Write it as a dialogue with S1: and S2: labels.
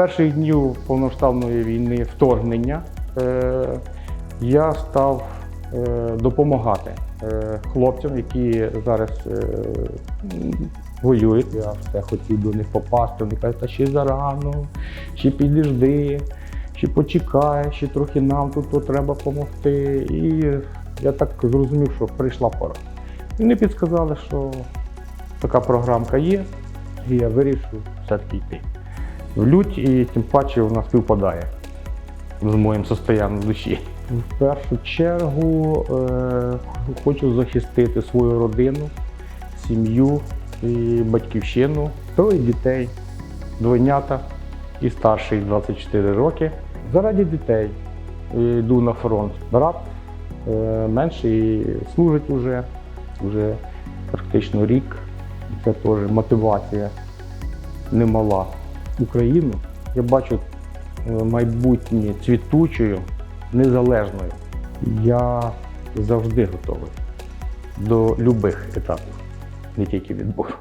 S1: перших днів повноштабної війни вторгнення е, я став е, допомагати е, хлопцям, які зараз воюють. Я все хотів до них попасти. Вони кажуть, та ще зарано, ще підожди, ще почекай, ще трохи нам тут, тут треба допомогти. І я так зрозумів, що прийшла пора. І вони підсказали, що така програмка є, і я вирішив все-таки йти. В лють і тим паче вона співпадає з моїм состоянням душі. В першу чергу е, хочу захистити свою родину, сім'ю і батьківщину, троє дітей, двойнята і старший 24 роки. Заради дітей йду на фронт. Брат е, менший служить уже, вже практично рік. Це теж мотивація немала. Україну я бачу е, майбутнє цвітучою, незалежною. Я завжди готовий до будь-яких етапів, не тільки відбору.